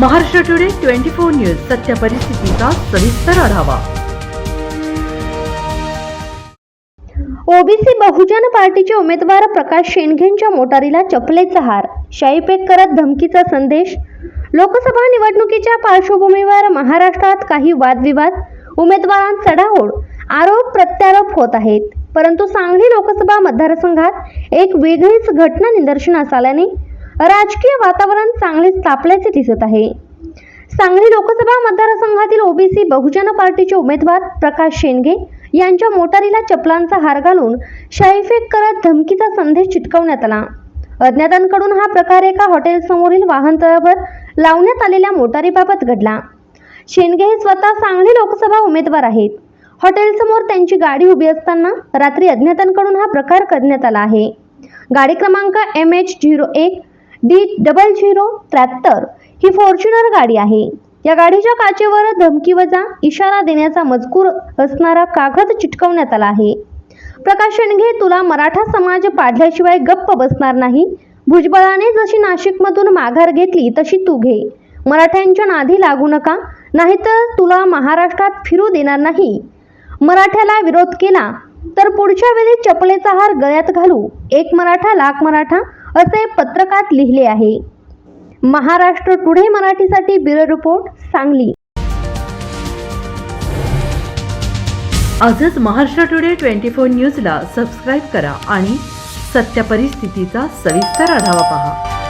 Maharashtra today twenty four news सत्य परिस्थितीचा सविस्तर आढावा. ओबीसी बहुजन पार्टीचे उमेदवार प्रकाश शेंडगेंच्या मोटारीला चपलेचा हार. शाईपेक करत धमकीचा संदेश. लोकसभा निवडणुकीच्या पार्श्वभूमीवर महाराष्ट्रात काही वादविवाद उमेदवारांत चढाओढ आरोप प्रत्यारोप होत आहेत. परंतु सांगली लोकसभा मतदारसंघात एक वेगळीच घटना निदर्शनास आल्याने राजकीय वातावरण चांगलेच तापल्याचे दिसत आहे. सांगली लोकसभा मतदारसंघातील ओबीसी बहुजन पार्टीचे उमेदवार प्रकाश शेंडगे यांच्या मोटारीला चपलांचा हार घालून शाईफेक करत धमकीचा संदेश चिटकवण्यात आला. अज्ञातांकडून हा प्रकार एका हॉटेलसमोरील वाहनतळावर लावण्यात आलेल्या मोटारीबाबत घडला. शेंडगे हे स्वतः सांगली लोकसभा उमेदवार आहेत. हॉटेलसमोर त्यांची गाडी उभी असताना रात्री अज्ञातांकडून हा प्रकार करण्यात आला आहे. गाडी क्रमांक एम एच झिरो एक डी डबल झिरो त्र्याहत्तर ही फॉर्च्युनर गाडी आहे. या गाडीच्या काचेवर धमकीवजा इशारा देण्याचा मजकूर असणारा कागद चिटकवण्यात आला आहे. प्रकाश शेंडगे तुला मराठा समाज पाडल्याशिवाय गप्प बसणार नाही. भुजबळाने जशी नाशिकमधून माघार घेतली तशी तू घे. मराठ्यांच्या नादी लागू नका नाहीतर तुला महाराष्ट्रात फिरू देणार नाही. मराठ्याला विरोध केला तर पुढच्या वेळी चपलेचा हार गळ्यात घालू. एक मराठा लाख मराठा असे पत्रकात लिहिले आहे. महाराष्ट्र टुडे मराठीसाठी ब्युरो रिपोर्ट सांगली. आजच महाराष्ट्र टुडे ट्वेंटी फोर न्यूजला सबस्क्राईब करा आणि सत्य परिस्थितीचा सविस्तर आढावा पहा.